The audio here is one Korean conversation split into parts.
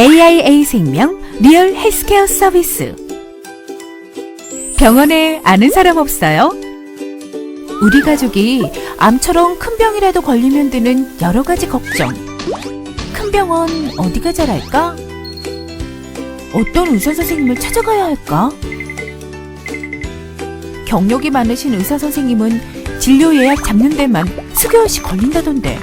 AIA 생명 리얼 헬스케어 서비스. 병원에 아는 사람 없어요? 우리 가족이 암처럼 큰 병이라도 걸리면 드는 여러 가지 걱정. 큰 병원 어디가 잘할까? 어떤 의사 선생님을 찾아가야 할까? 경력이 많으신 의사 선생님은 진료 예약 잡는 데만 수개월씩 걸린다던데.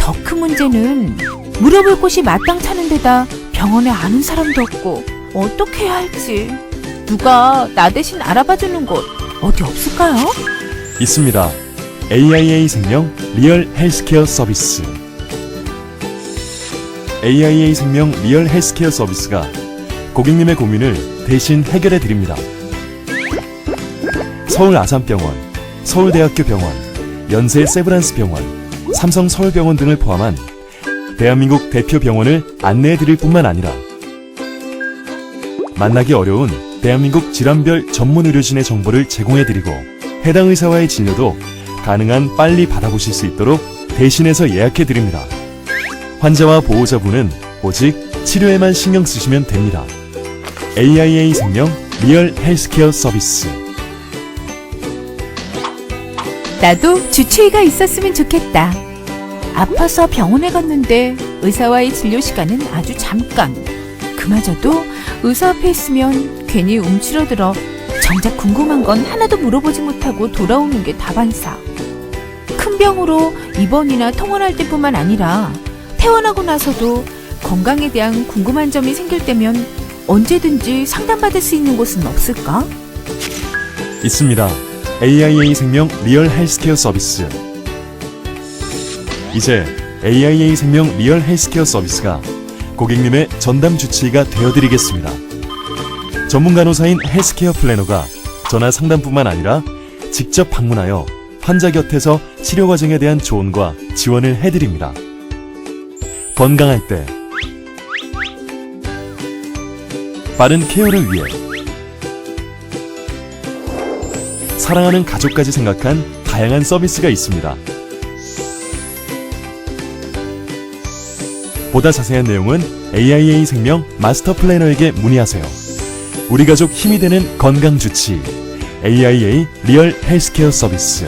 더 큰 문제는 물어볼 곳이 마땅 차는 데다 병원에 아는 사람도 없고 어떻게 해야 할지. 누가 나 대신 알아봐주는 곳 어디 없을까요? 있습니다. AIA 생명 리얼 헬스케어 서비스. AIA 생명 리얼 헬스케어 서비스가 고객님의 고민을 대신 해결해 드립니다. 서울 아산병원, 서울대학교 병원, 연세 세브란스 병원, 삼성 서울병원 등을 포함한 대한민국 대표 병원을 안내해 드릴 뿐만 아니라 만나기 어려운 대한민국 질환별 전문 의료진의 정보를 제공해 드리고 해당 의사와의 진료도 가능한 빨리 받아보실 수 있도록 대신해서 예약해 드립니다. 환자와 보호자분은 오직 치료에만 신경 쓰시면 됩니다. AIA 생명 리얼 헬스케어 서비스. 나도 주치의가 있었으면 좋겠다. 아파서 병원에 갔는데 의사와의 진료 시간은 아주 잠깐. 그마저도 의사 앞에 있으면 괜히 움츠러들어 정작 궁금한 건 하나도 물어보지 못하고 돌아오는 게 다반사. 큰 병으로 입원이나 통원할 때뿐만 아니라 퇴원하고 나서도 건강에 대한 궁금한 점이 생길 때면 언제든지 상담받을 수 있는 곳은 없을까? 있습니다. AIA 생명 리얼 헬스케어 서비스. 이제 AIA 생명 리얼 헬스케어 서비스가 고객님의 전담 주치의가 되어드리겠습니다. 전문 간호사인 헬스케어 플래너가 전화 상담뿐만 아니라 직접 방문하여 환자 곁에서 치료 과정에 대한 조언과 지원을 해드립니다. 건강할 때 빠른 케어를 위해 사랑하는 가족까지 생각한 다양한 서비스가 있습니다. 보다 자세한 내용은 AIA 생명 마스터 플래너에게 문의하세요. 우리 가족 힘이 되는 건강 주치 AIA 리얼 헬스케어 서비스